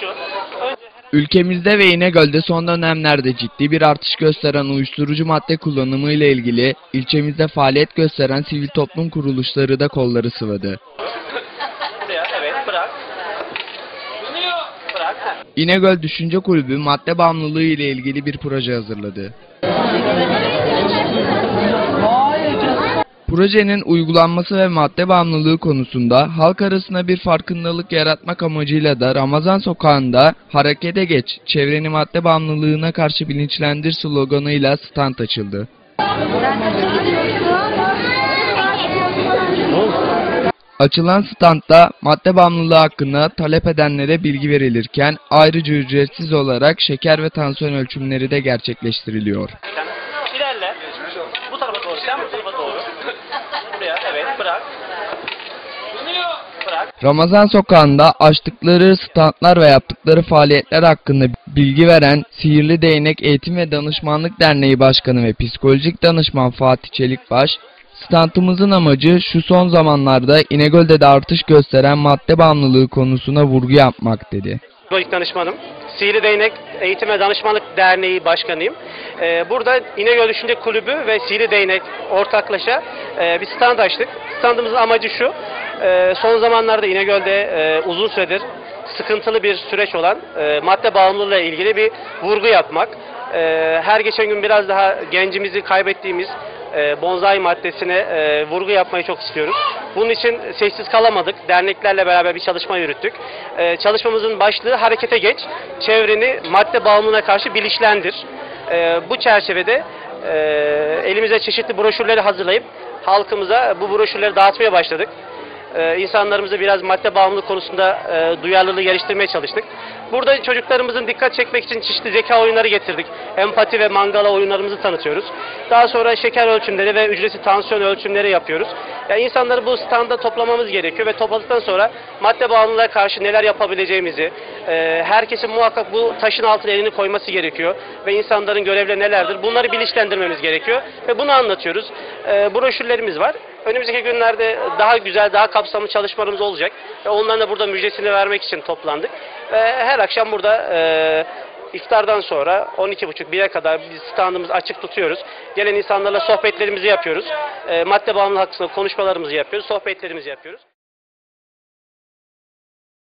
şu. Önce Ülkemizde ve İnegöl'de son dönemlerde ciddi bir artış gösteren uyuşturucu madde kullanımı ile ilgili ilçemizde faaliyet gösteren sivil toplum kuruluşları da kolları sıvadı. buraya evet bırak. Bırak. Heh. İnegöl Düşünce Kulübü madde bağımlılığı ile ilgili bir proje hazırladı. Projenin uygulanması ve madde bağımlılığı konusunda halk arasında bir farkındalık yaratmak amacıyla da Ramazan sokağında harekete geç, çevreni madde bağımlılığına karşı bilinçlendir sloganıyla stand açıldı. Açılan standta madde bağımlılığı hakkında talep edenlere bilgi verilirken ayrıca ücretsiz olarak şeker ve tansiyon ölçümleri de gerçekleştiriliyor. Sen ilerle. Bu tarafa doğru. Buraya evet bırak. Bırak. Ramazan sokağında açtıkları standlar ve yaptıkları faaliyetler hakkında bilgi veren Sihirli Değnek Eğitim ve Danışmanlık Derneği Başkanı ve Psikolojik Danışman Fatih Çelikbaş, standımızın amacı şu son zamanlarda İnegöl'de de artış gösteren madde bağımlılığı konusuna vurgu yapmak dedi. Psikolojik danışmanım. Sihirli Değnek Eğitim ve Danışmanlık Derneği Başkanıyım. Ee, burada İnegöl Düşünce Kulübü ve Sihirli Değnek ortaklaşa e, bir stand açtık. Standımızın amacı şu. e, son zamanlarda İnegöl'de e, uzun süredir sıkıntılı bir süreç olan e, madde bağımlılığıyla ilgili bir vurgu yapmak. E, her geçen gün biraz daha gencimizi kaybettiğimiz e, bonzai maddesine e, vurgu yapmayı çok istiyoruz. Bunun için sessiz kalamadık. Derneklerle beraber bir çalışma yürüttük. E, çalışmamızın başlığı harekete geç. Çevreni madde bağımlılığına karşı bilinçlendir. E, bu çerçevede elimize çeşitli broşürleri hazırlayıp halkımıza bu broşürleri dağıtmaya başladık e, insanlarımızı biraz madde bağımlılık konusunda e, duyarlılığı geliştirmeye çalıştık. Burada çocuklarımızın dikkat çekmek için çeşitli zeka oyunları getirdik. Empati ve mangala oyunlarımızı tanıtıyoruz. Daha sonra şeker ölçümleri ve ücretsiz tansiyon ölçümleri yapıyoruz. Yani insanları bu standa toplamamız gerekiyor ve topladıktan sonra madde bağımlılığa karşı neler yapabileceğimizi, e, herkesin muhakkak bu taşın altına elini koyması gerekiyor ve insanların görevleri nelerdir bunları bilinçlendirmemiz gerekiyor ve bunu anlatıyoruz. E, broşürlerimiz var. Önümüzdeki günlerde daha güzel, daha kapsamlı çalışmalarımız olacak. Ve onların da burada müjdesini vermek için toplandık. Ve her akşam burada e, iftardan sonra 12.30-1'e kadar biz standımızı açık tutuyoruz. Gelen insanlarla sohbetlerimizi yapıyoruz. E, madde bağımlılığı hakkında konuşmalarımızı yapıyoruz, sohbetlerimizi yapıyoruz.